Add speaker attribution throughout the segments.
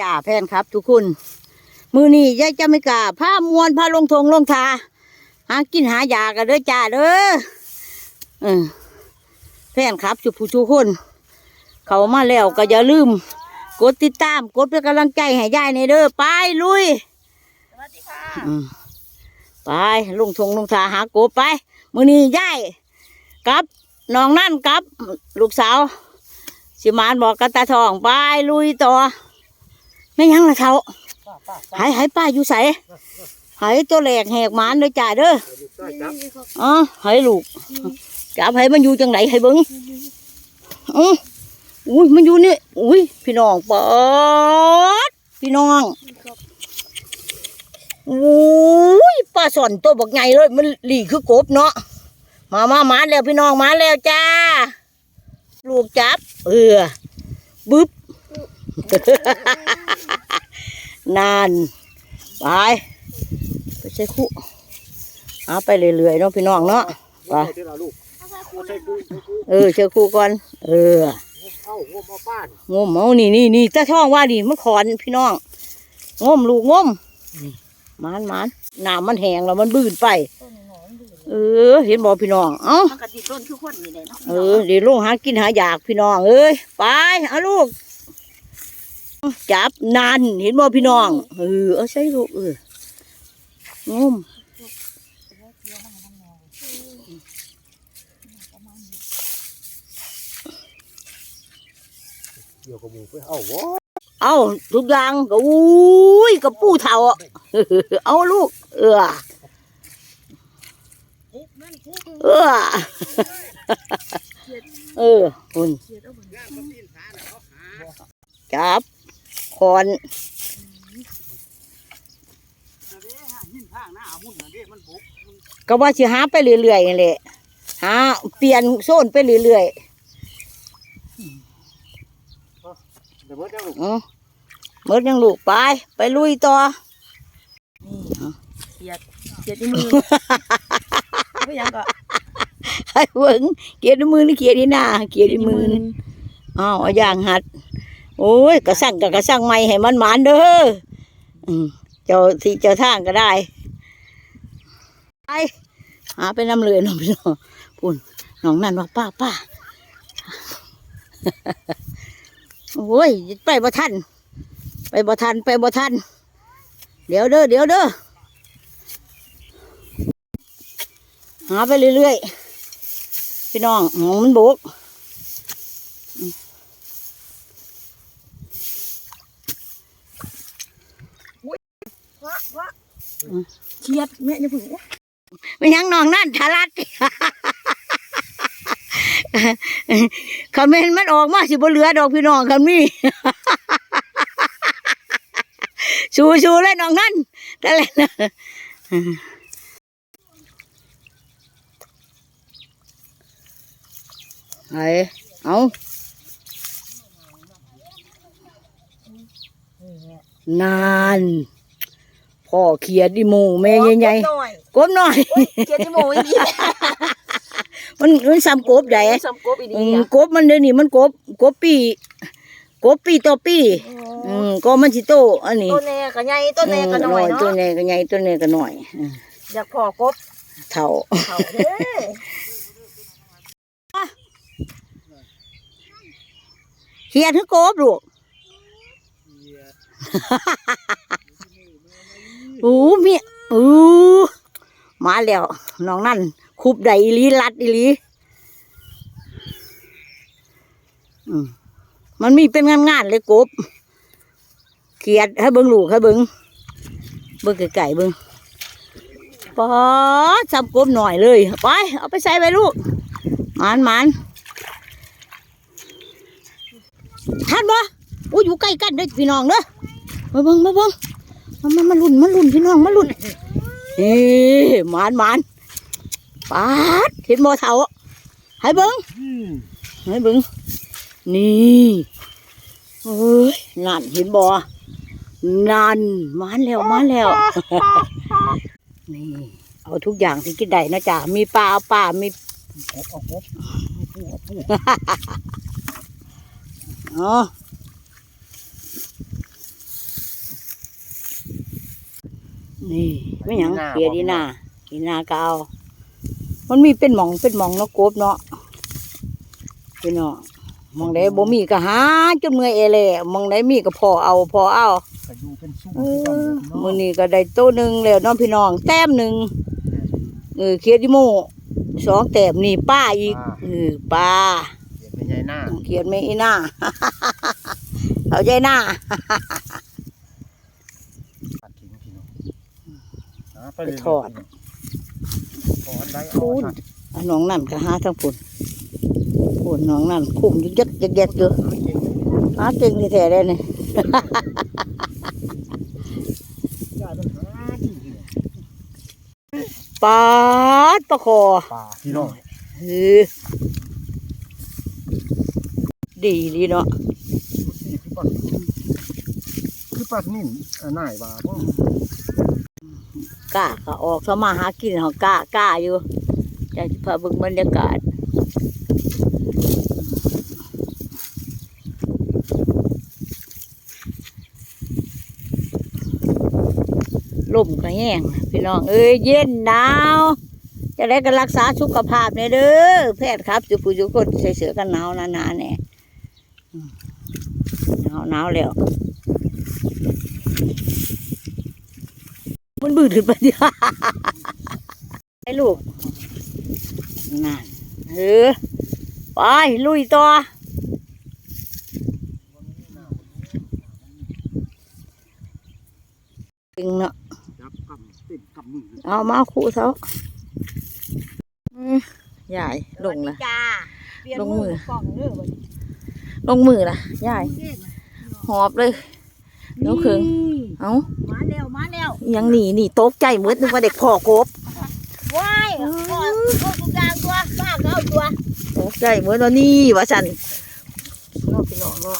Speaker 1: จ่าแฟนครับ ทุกคนมือนี้ยายจะไม่กล้าผ้ามวนผ้าลงทงลงทาหากินหายากันเด้อจ่าเด้อเออแฟนครับทุกผู้ทุกคน เขามาแล้วก็อย่าลืม กดติดตามกดเป็นกำลังใจให้ยายในอยเด้อไปลุย
Speaker 2: สวัสดีค่ะ
Speaker 1: อืมไปลงทงลงทาหากบไป มือนี้ยายกับน้องนั่นกับ ลูกสาวสิมานบอกกันตาทองไปลุยต่อ ไม่ยังละเท่า
Speaker 2: ป้าป้า
Speaker 1: หายหายป้าอยู่ใสหายตัวแหลกแหกหมานเลยจ่าเด้อ
Speaker 2: จับ
Speaker 1: อ๋อหายลูกจับให้มันอยู่จังไหนให้เบิ้งอืออุ้ยมันอยู่นี่อุ้ยพี่น้องปอดพี่น้องอุ้ยปลาสอนตัวบักใหญ่เลยมันหลีคือกบเนาะมามามาแล้วพี่น้องมาแล้วจ้า ลูกจับ เออบึ๊บ นานไปไปใช้คู่เอาไปเรื่อยๆเนาะพี่น้องเนาะไป
Speaker 2: เดี๋ยวเราลูกเอาใส่กูใส่กู
Speaker 1: เออเชื่อคู่ก่อน เออ
Speaker 2: เอางมเอาป้าน
Speaker 1: งมเอานี่นี่นี่ตาช่องว่าดิมันขอนพี่น้องงมลูกงมนี่หมันหมันน้ำมันแห้งแล้วมันบืนไป เออ เห็นบอกพี่น้อง เอ้า
Speaker 2: มันกระดิต้นทุกคนนี่เลยเนาะ
Speaker 1: เออเดี๋ยวลูกหากินหาอยากพี่น้องเอ้ยไปเอาลูก จับนานเห็นบ่พี่น้องเออเอาใช่ลูกเอองม
Speaker 2: เดี๋ยวกับหมูไปเอาวะ
Speaker 1: เอาทุกอย่างก็อุ้ยกับปูเท่าอะเออเอาลูก เออเออเออคุณจับ คอน
Speaker 2: หินทางหน้ามุ่นเด็มันบุก
Speaker 1: ก็ว่าสิหาไปเรื่อยๆนี่แหละหาเปลี่ยนโซนไปเรื่อย
Speaker 2: เดี๋ยวเบิดเดี๋ยวลูก
Speaker 1: ๆอือเมื่อยังลูกไป ไปลุยต่อ
Speaker 2: เกียดเกียดที่มือไม่ยังก็
Speaker 1: ให้เบิ่งเกียรติมือนี่เกียรติหน้าเกียรติมือนี่อ้าวเอาอย่างหัด โอ้ยกระสั่งกับกระสั่งไม่ให้มันหมานเด้อเจ้าที่เจ้าทางก็ได้ไปหาไปน้ำเลยน้องพี่น้องพุ่นน้องนั่นว่าป้าป้าโอ้ยไปบ่ทันไปบ่ทันไปบ่ทันเดี๋ยวเด้อเดี๋ยวเด้อหาไปเรื่อยๆพี่น้องหองมันบุก
Speaker 2: วะวะ เกียดแม่เนี่ยพึ่ง
Speaker 1: ไม่ยังนองนั่นทารัดคำเมนมันออกมาสิบเหลือดอกพี่น้องคำนี้ชูชูเลยน้องนั่นนั่นแหละนะไอเอานาน พ่อเขียดดิหมูแม่ใหญ่
Speaker 2: หน่อย
Speaker 1: ๆกบหน่อย
Speaker 2: เกียดที่หมูอีนี่
Speaker 1: มันมันซ้ำกบใหญ่
Speaker 2: สมกบอี
Speaker 1: อื
Speaker 2: นี่
Speaker 1: ม
Speaker 2: นะ
Speaker 1: กบมันเดี๋ยวนี้มันกบกบปีกบปีต่อปีอืมก็มันสิโตอันนี้
Speaker 2: ต้นแน่ก็ใหญ่ต้นแน่ก็น้อย
Speaker 1: ตัว
Speaker 2: เนาะ
Speaker 1: แน่ก็ใหญ่ตัวแน่ก็น้อยอืม
Speaker 2: อยากพอกบ
Speaker 1: เท่า
Speaker 2: เขาเด้อ
Speaker 1: เฮียถึงกบลูกอู้มีอู้มา แล้วน้องนั่นคุบใดอีลีลัดอีลีมันมีเป็นงานงานๆเลยกบเขียดให้เบิ้งลูกให้เบิ้งเบิ้งไก่เบิ้งปอดซ้ำกบหน่อยเลยไปเอาไปใส่ไปลูกมันมันทันบ่อู้อยู่ใกล้กันเด้อพี่น้องเด้อมาเบิ้งมาเบิ้งมามามาลุ่นมาลุ่นพี่น้องมาลุ่น เฮ้หมันหมันปาดเห็นบ่เท่าให้เบิ้งให้เบิ้งนี่เอ้ยนั่นเห็นบ่นั่นมาแล้วมาแล้ว นี่ เอาทุกอย่างที่กินได้นะจ๊ะมีปลาเอาปลามี
Speaker 2: กบเอากบ
Speaker 1: อ๋อ
Speaker 2: นี่ไม่หยังเขียดอีหน้าอีหน้าก็เอามันมีเป็นหมองเป็นหมองเนาะกบเนาะพี่น้องหมองใดบ่มีก็หาจนเมื่อยเอแหล่หมองใดมีก็พอเอาพอเอา
Speaker 3: ก็อยู่เป็นสู้
Speaker 2: เออมื้อนี้ก็ได้โตหนึงแล้วเน้องพี่น้อง แต้มหนึงเออเขียดอีโมสองแต้มนี่ป้าอีกเออป้า
Speaker 3: เขียนเป็นใหญ่หน้า
Speaker 2: เขียนไม่อีหน้าเอาใจหน้า
Speaker 3: ตัดทิ้งพี่น้องหา
Speaker 2: ไปทอด
Speaker 3: ถอดได้
Speaker 2: พูน
Speaker 3: น้
Speaker 2: องนั่นก็หาทั้งปุ่นปุ่นน้องนั่นคุ้มยึกยักยักยักอยู่
Speaker 3: หาเก่งเลย
Speaker 2: หาเก่งแท้ๆเลยนี่
Speaker 3: อย่าต้องที่เดียว
Speaker 2: ปาดปลาคอ
Speaker 3: ป่าพี่น้อง
Speaker 2: เออดีดีเนาะ
Speaker 3: คือปลานิ่มอ่าหน่ายว่าเพราะ
Speaker 2: กล้าก็ออกสมาหากินเขากล้ากล้าอยู่อยากจะพาบิ่งบรรยากาศลมก็แห้งพี่น้อง เอ้ยเย็นหนาวจะได้ก็รักษาสุขภาพเนี่ยเด้อแพทย์ครับจุผู้จุคนใส่เสื้อกันหนาวหนาๆเนี่ยหนาวหนาวแล้ว มันบืดขึ้นไปเดียวไอ้ลูกนั่นเออไปลุยต่อจริงเนาะ
Speaker 3: จับกำติดกำมือ
Speaker 2: เอามาคู่เขาอืมยายลงละ
Speaker 1: จ้า
Speaker 2: ลงมือ
Speaker 1: กล่องเด้อบัดนี้
Speaker 2: ลงมือละยายหอบเลย เดี๋ยวครึ่งเอา
Speaker 1: มาแล้วมาแล้ว
Speaker 2: ยังหนีหนีตกใจเหมือนนึกว่าเด็กพ่อกบ
Speaker 1: ว้ายพ่อพ่อทุกอย่างตัวป้าก็เอาตัว
Speaker 2: ตกใจเหมือนว่านี่ว่าฉันเนาะพี่น้องเนาะ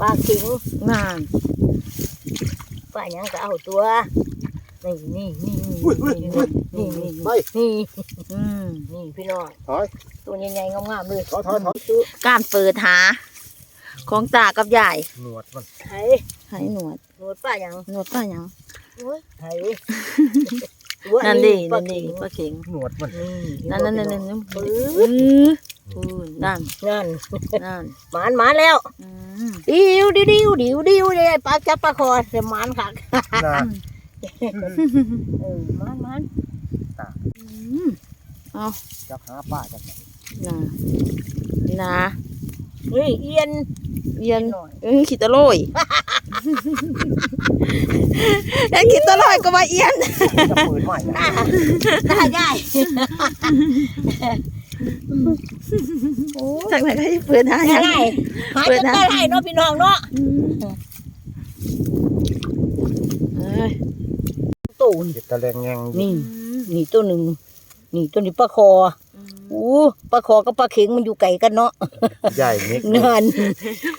Speaker 1: ป้าขิง
Speaker 2: นาน
Speaker 1: ป้าหยังก็เอาตัวนี่นี่นี่นี่
Speaker 3: อุ้ยอุ้ยอุ้ย
Speaker 1: นี่นี่
Speaker 3: ไป
Speaker 1: นี่
Speaker 2: อืม
Speaker 1: นี่พี่น้อง
Speaker 3: ถอย
Speaker 1: ตัวใหญ่ๆงามๆเลย
Speaker 3: ถอยถอยถอย
Speaker 2: การเปิดหา ของตากับยาย
Speaker 3: หนวดมัน
Speaker 1: ไห้
Speaker 2: ให้หนวด
Speaker 1: หนวดป้าหยัง
Speaker 2: หนวดป้าหยัง
Speaker 1: โอ้ยไห้
Speaker 2: นั่นดิ
Speaker 1: ป้า
Speaker 2: นั่นดิ
Speaker 1: ขิง
Speaker 2: ป้าเข็ง
Speaker 3: หนวดมัน
Speaker 2: นั่นนั่นนั่นนั่นนั่น
Speaker 1: ปื
Speaker 2: อื๊
Speaker 1: ด
Speaker 2: ออือนั่น
Speaker 1: นั่น
Speaker 2: นั่น
Speaker 1: หมานหมานแล้ว
Speaker 2: อืม
Speaker 1: ดิวดิวดิวดิวดิวเลยปลาจับปลาคอเสียหมานคัก
Speaker 3: นะ
Speaker 1: เออหมานหมาน
Speaker 2: อืม
Speaker 3: จับหาป้าจังไหน
Speaker 2: น่ะนะ
Speaker 1: เฮ้ยเอียน
Speaker 2: เยียน
Speaker 1: หน่อย
Speaker 2: เอ้ยขีดตะโลยเอ็นขีดตะโลยก็มาเอียน
Speaker 3: จะเปิดใหม่
Speaker 1: หน้าหน้าใหญ่
Speaker 2: จากไหนก็ให้เปิดหา
Speaker 1: ห
Speaker 2: ยั
Speaker 1: น้างใหญ่หาจนได้ไรเนาะพี่น้องเนาะ
Speaker 2: เอ้ย
Speaker 1: ตูน
Speaker 3: เด็ดตะแลงแงงอยู่
Speaker 1: นี่นี่ตัวหนึ่งนี่ตัวนี้ปลาคอ อู้ปลาคอกับปลาเข็งมันอยู่ไกลกันเนาะ
Speaker 3: ใหญ่นิด
Speaker 1: นั่น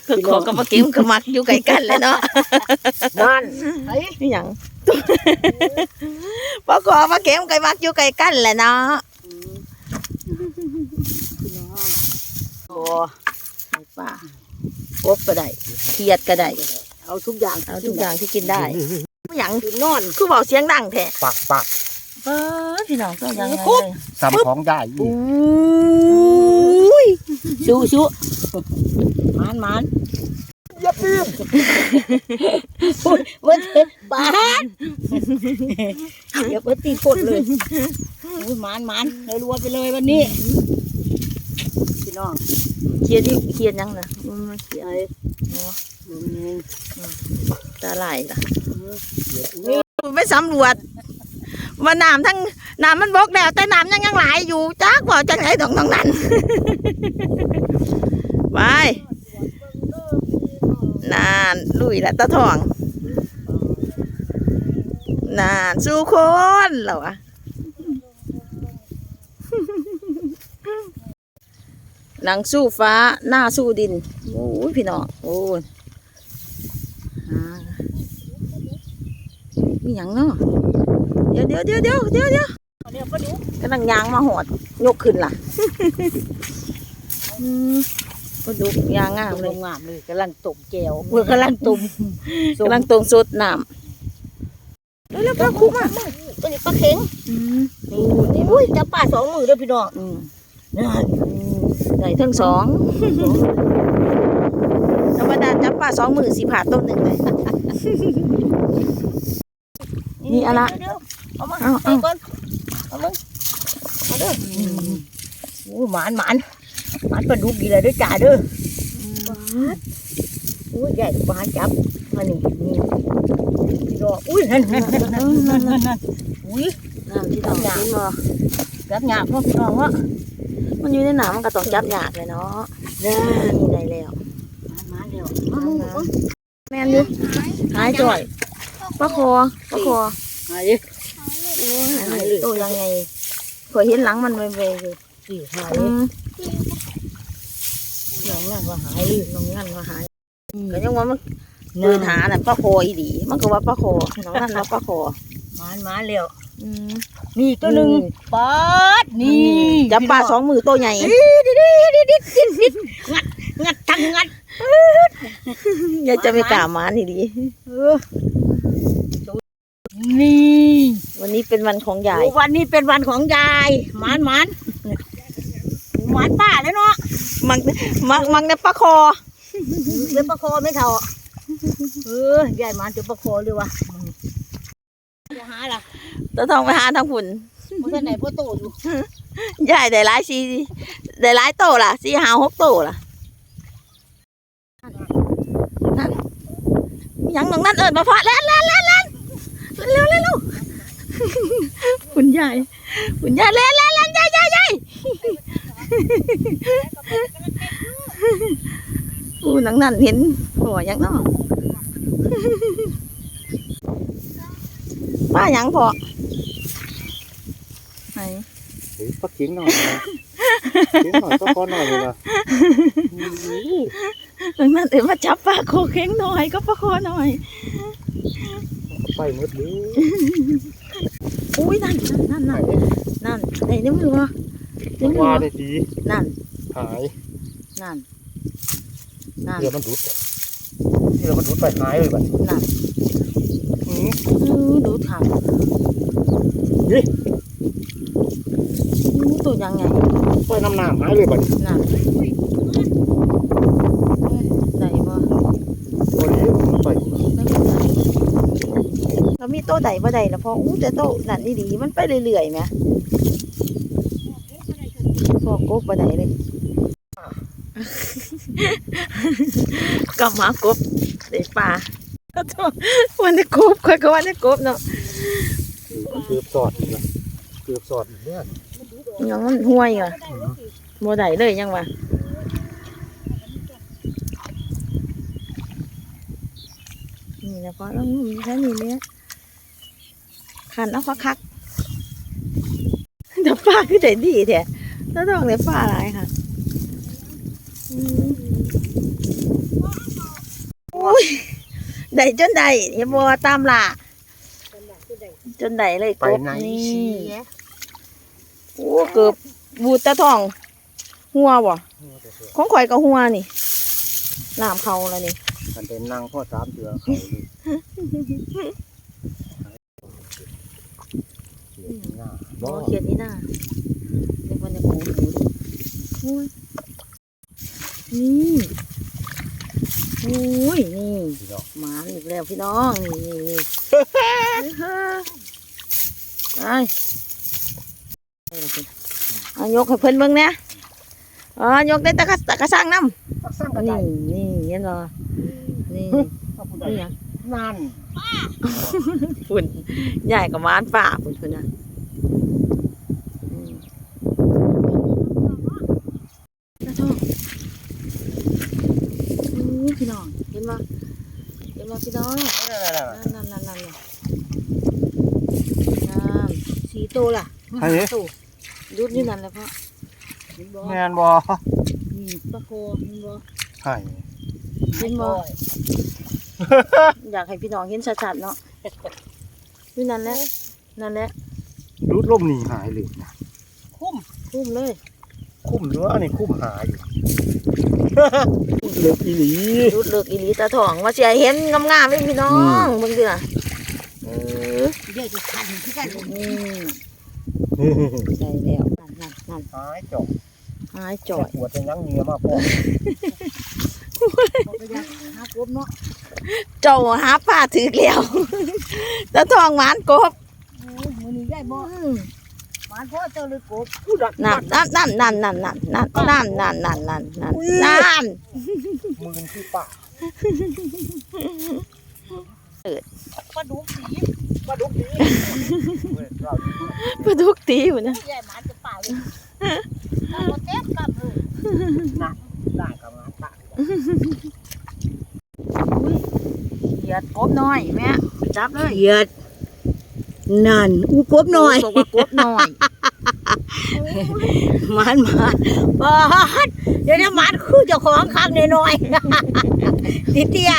Speaker 2: คือขอกับมาเก็มกับมักอยู่ไกลกันเลยเนาะ
Speaker 1: นั่นไอ้
Speaker 2: นี่หยังปกอมาเก็มกับมักอยู่ไกลกันแหละเนาะโอ้ไอ้ป่ากบก็ได้เขียดก็ได้
Speaker 1: เอาทุกอย่าง
Speaker 2: เอาทุกอย่างที่กินได้หยัง
Speaker 1: กินนอน
Speaker 2: คือเบาเสียงดังแท้
Speaker 3: ปากปาก
Speaker 2: เออพี่น้องก็ยังไง
Speaker 1: คุบ
Speaker 2: เลย
Speaker 3: ซ้ำของได้อีก
Speaker 1: อุ้ยสู้สู้หมานหมาน
Speaker 3: อย่าปีน
Speaker 1: อุ้ยวันเทปานอย่าเพิ่งตีกดเลยอุ้ยหมานหมานเลยรัวไปเลยวันนี้พี่น้อง
Speaker 2: เขียดที่เขียดยังนะอืมเขียด
Speaker 1: ไอ้เนาะดูนี่
Speaker 2: ตาไหลายล่ะไปสำรวจ ว่าน้ำทั้งน้ำมันบกแล้ว แต่น้ำยังยังไหลอยู่จักว่าจังไหนตรงตรงนั้นไปนานลุยละตาทองนานสู้คนเหรอวะหนังสู้ฟ้าหน้าสู้ดินโอ้ยพี่น้องโอ้ยมีหยังเนาะ ดี๋ยวเดี๋ยวเดี๋ยวเดี๋ยวเดี๋ยวเดี๋ยว
Speaker 1: เดี๋ยวก็ดู
Speaker 2: กำลังยางมาหอดยกขึ้นล่ะอืมก็ดูยางงาม
Speaker 1: ต
Speaker 2: เลย
Speaker 1: งงามเลยกำลังตบแจวเมื่อกำลังตุ่ม
Speaker 2: กำลังตรงสดน้ำเร็วๆปลาคุ้มอะ
Speaker 1: ตัวนี้ปลาเข็ง
Speaker 2: อืม
Speaker 1: นี่อุ้ยจับปลาสองมือเด้อพี่น้อง
Speaker 2: อืม
Speaker 1: นั่น
Speaker 2: ได้ทั้งสองธรรมดาจับปลาสองมือสิผ่าต้นหนึ่งเลยนี่อะละ
Speaker 1: เดี๋ยวๆเอามา
Speaker 2: เอา
Speaker 1: ใส่
Speaker 2: เอา
Speaker 1: ก่อนเอามึงเอาเด้ออโอ้หมานหมานหมานปลาดุกดีเลยเด้อจ่าเด้อโอ้ยใหญ่ปลาจับมานี่นี่พี่น้องอุ้ยนั่นนั่นนั่นนั่นนั่นนั่นอุ้ย
Speaker 2: น้ำที่ต้องกินบ่
Speaker 1: จับหยาบพ่อพี่น้องวะ
Speaker 2: มันอยู่ในน้ำมันก็ต้องจับยากเลยเนาะนี่ได้แล้ว
Speaker 1: มาเดี๋ยวมามึงมึง
Speaker 2: แม่นอยู่หายจ่อยปลาคอปลาคอ
Speaker 1: หายดิ
Speaker 2: โอ้ยหายตัวยังไงเคยเห็นหลังมันเวๆอยู่
Speaker 1: สี่หาย
Speaker 2: อืม
Speaker 1: น้องนั่นว่าหายเลย
Speaker 2: น้องงั้นว่าหายก็ยังว่ามันเดินหาน่ะปลาคออีดี มันก็ว่าปลาคอน้องนั่นว่าปลาคอ
Speaker 1: หมานหมานเร็ว
Speaker 2: อืม
Speaker 1: นี่ตัวหนึ่งปาดนี่
Speaker 2: จับปลาสองมือตัวใหญ่
Speaker 1: งัดทั้งงัด
Speaker 2: อย่าจะไม่กล้ามานี่ดี
Speaker 1: เออ นี่
Speaker 2: วันนี้เป็นวันของยาย
Speaker 1: โอ้วันนี้เป็นวันของยายหมานหมานหมานป้าแล้วเนาะ
Speaker 2: มังมังมังในปลาคอ
Speaker 1: เดี๋ยวประคอไม่เท่าเออยายหมานจะประคอเลยว่ะจะหาล่ะ
Speaker 2: ตัวทองไปหาทางฝุ่น
Speaker 1: เพราะท่านไหนพ่อโตอยู่
Speaker 2: ยายได้หลายสีได้หลายโตล่ะสีหาหกโตล่ะนั่นยังตรงนั้นเอิญมาพอแล้วแล้วแล้วแล้ว เร็วเร็วเร็วคุณยายคุณยายแล้วแล้วแล้วยายยายยายอู้หนังนั่นเห็นหัวยังเนาะป้ายังพอไหน
Speaker 3: เฮ้ยปักกิ้งหน่อยกิ้งหน่อยก็พอหน่อยเลยนะ
Speaker 2: ดังนั้นเดี๋ยวมาจับปลาโคเค้งหน่อยก็ปลาคอหน่อย
Speaker 3: ไปมืดเลย
Speaker 2: อุ้ยนั่นนั่นนั่นนั่นไหนนี่มือวะนี่มือ
Speaker 3: ว่า
Speaker 2: วะ
Speaker 3: ได้ดี
Speaker 2: นั่น
Speaker 3: หาย
Speaker 2: นั่นนั่น
Speaker 3: เดี๋ยวมันดูดเดี๋ยวมันดูดไปหายเลยแบบ
Speaker 2: นั่น
Speaker 3: อืม
Speaker 2: อื้อดูถัง
Speaker 3: นี่
Speaker 2: อู้ตัวยังไง
Speaker 3: ไปน้ำหน้าหายเลยแบบ
Speaker 2: นั่นไหนวะ
Speaker 3: ตัวนี้มันไป
Speaker 2: เรามีโต๊ะใดบ่ใดแล้วพออู้แต่โต๊ะนั่นดีๆมันไปเรื่อยๆไหมพอกบบ่ใดเลยกลับมากบได้ปลาก็ต้องวันนี้กบค่อยก็วันนี้กบเนาะ
Speaker 3: เกือบสอดอีกนะเกือบสอดอีกเนี่ย
Speaker 2: ยังมันห่วยอะบ่ได้เลยยังวะนี่นะพอต้องมีแค่นี้เนี่ย ขันเอาคักคักๆแต่ปลาคือได้ดีแท้แล้วต้องเลยปลาอะไรค่ะอุ้ยได้จนได้อย่าบอกว่าตามล่ะจนได้เลยกบ
Speaker 3: นี่
Speaker 2: โอ้เกือบบูดตะทอง หัวบ่ของข่อยก็หัวนี่น้ำเขาแล้วนี่
Speaker 3: มันเป็นนางพ่อสามเถื่อเขา เลยหน้า
Speaker 2: บ่
Speaker 3: บ่
Speaker 2: เขียนนี่น่าเรียกว่าจะกูดูโอ้ยนี่โอ้ยนี่หมาอีกแล้วพี่น้องนี่นี่นี่ไปเลยสิเอายกให้เพิ่นเบิ่งเนี่ยอ๋อยกได้ตะกะตะกะสร้างน้ำนี่นี่เห็นบ่นี่นี่ยัง
Speaker 3: นั่น
Speaker 2: ฝุ่นใหญ่กับมานป่าฝุ่นฝุ่นนะ กระทองอู้พี่น้อง เห็นบ่เห็นบ่พี่น้องนั่นนั่นนั่นนั่นนั่น
Speaker 1: สีโตล่ะ
Speaker 3: ไอ้
Speaker 1: โต
Speaker 2: รุดนี่นั่นแหละพ่อ
Speaker 3: แมนบ่
Speaker 1: นี่ปลาโคเห็นบ่
Speaker 3: ใช่
Speaker 2: เห็นบ่อยากให้พี่น้องเห็นชัดๆเนาะนี่นั่นแหละนั่นแหละ
Speaker 3: รูดล่มหนีหายเลยนะ
Speaker 1: คุ้ม
Speaker 2: พุ่มเลย
Speaker 3: คุ้มเนื้ออันนี้คุ้มหายอยู่เลือกอีหลี
Speaker 2: รุดเลิกอีหลีตาทองว่าสิให้เห็นงามๆเลยพี่น้องเบิ่งดิล่ะอืเออ
Speaker 1: เดี๋ยวจะขันที่กัน
Speaker 2: นี่ได้แล้วนั่นนั่นนั่น
Speaker 3: หายจบ
Speaker 2: หายจ่อย
Speaker 3: ปวดเป็นยังเงียมาพอ
Speaker 1: เขาไปยังหากบเนาะ
Speaker 2: เจ้าหาผ้าถือแล้วตะทองหวานกบ
Speaker 1: โอ้ยมือนี้ได้ บ่หมานพ่อเจ้าเลยกบ
Speaker 2: นั่นนั่นนั่นนั่นนั่นนั่นนั่นนั่นนั่นนั่นนั่นนั่นนั่น
Speaker 3: มือที่ป่า
Speaker 1: ปลาดุกสี
Speaker 3: ปลาดุกดีเรา
Speaker 2: ปลาดุกตีอยู่นะ
Speaker 1: ใหญ่หมานจะป่าเลยเราบ่เต็มกลับเลย
Speaker 3: ได้กับงานป่า
Speaker 2: เหยียดกบน้อยแม่จับเลย
Speaker 1: เหยียด นั่นอูกบหน่อย
Speaker 2: บอกว่ากบน้อย
Speaker 1: หมานหมานบาดเดี๋ยวนี้หมานคือเจ้าของข้างน้อยๆติเตี้ย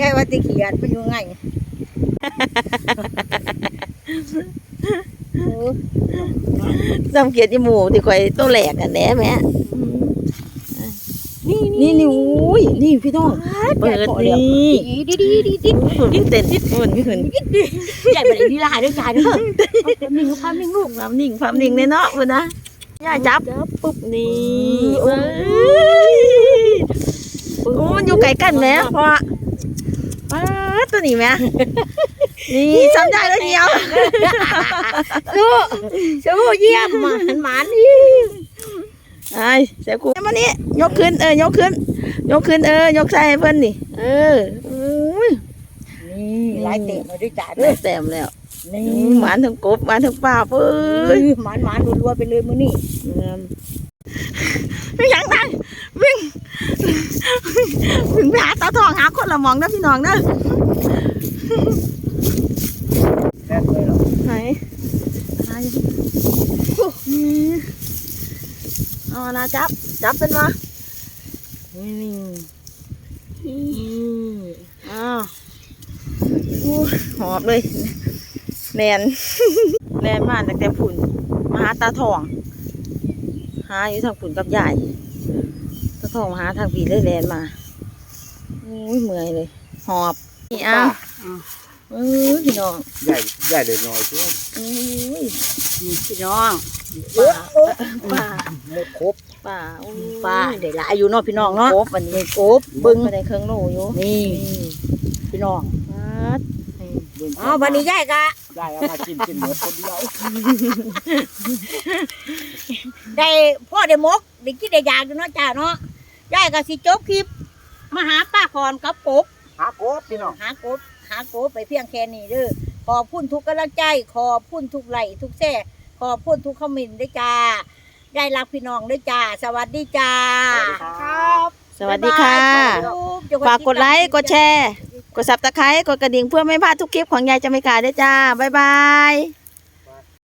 Speaker 1: ยายว่าติเขียดไปอยู่ไงเออ
Speaker 2: จำเกียรติหมูที่ข่อยตัวแหลกอันแหน่แม่
Speaker 1: นี่
Speaker 2: นี่นี่อุ้ยนี่พี่น้องเปิดนี่
Speaker 1: ดีดีดีดี
Speaker 2: ยิ่งเต้นยิ่งเปิดขึ้น
Speaker 1: ใหญ่ไปเลยดีลายด้วยใจเด้อมิ่งลูกค้ามิ่งลูก
Speaker 2: ความนิ่งความนิ่งในเนาะพุ่นนะย่าจับปุ๊บนี่เอ้ยโอ้มันอยู่ไกลกันแหม่เพราะว่าป้าดตัวนี้แหม่นี่จำได้แล้วเดียว
Speaker 1: สู้สู้เยี่ยมหมานหมานนี่
Speaker 2: ไอ้เสียกูมานี่ยกขึ้นเออยกขึ้น ยกขึ้นเออยกใส่ให้เพิ่นนี่ เอออุ้ย
Speaker 1: นี่ลายเตะมาด้วยใจ
Speaker 2: ได้
Speaker 1: เด้อ
Speaker 2: แต้มแล้ว
Speaker 1: นี่
Speaker 2: หวานทั้งกบหวานทั้งปลาเอ้ย
Speaker 1: หมานหมานรัวๆไปเลยมื้อนี้
Speaker 2: ไม่ยังไงวิ่งวิ่งไปหาตาทองหาคนละหมองนะพี่น้องนะ
Speaker 3: แค่เลยหรอ
Speaker 2: ไหนไหนนี่ เอานะจับ จับเป็นมานี่นี่อ้าวอู้หอบเลยแนนแนนมาตั้งแต่ผุ่นมาหาตาทอง หาอยู่ทางผุ่นกับยายตาทองมาหาทางผีเลยแลนมาอุ้ยเมื่อยเลย หอบนี่อ้าวเออพี่น้อง
Speaker 3: ใหญ่ใหญ่เลยน้อยช่วง
Speaker 2: อุ้ย
Speaker 1: พี่น้อง
Speaker 2: ป่าป่า
Speaker 3: หมดครบ
Speaker 2: ป่าอุ้ย
Speaker 1: ป้าได้หลายอยู่เนาะพี่น้องเนาะ
Speaker 2: กบวันนี้
Speaker 1: กบ
Speaker 2: เบิ้
Speaker 1: เบิ่
Speaker 2: ง
Speaker 1: ง
Speaker 2: ไปในเครื่องโลอยู่
Speaker 1: นี่พี่น้อง
Speaker 2: ปัด
Speaker 1: อ๋อวันนี้ยายกะ
Speaker 3: ได้เอามากินกินหมดคนเดียว
Speaker 1: ได้พ่อได้มกได้กินได้อยากอยู่เนาะจ้าเนาะยายก็สิจบคลิปมาหาป้าพรกับกบ
Speaker 3: หากบพี่น้อง
Speaker 1: หากบหากบไปเพียงแค่นี้เด้อขอบคุณทุกกำลังใจขอบคุณทุกไลค์ทุกแซ่ ขอบคุณทุกคอมเมนต์ด้วยจ้า ได้รักพี่น้องด้วยจ้า สวัสดีจ้า
Speaker 3: ครับ
Speaker 2: สวัสดีค่ะ ฝากกดไลค์ กดแชร์ กดซับตะไคร้กดกระดิ่งเพื่อไม่พลาดทุกคลิปของยายจะไม่ขาดด้วยจ้า บ๊ายบาย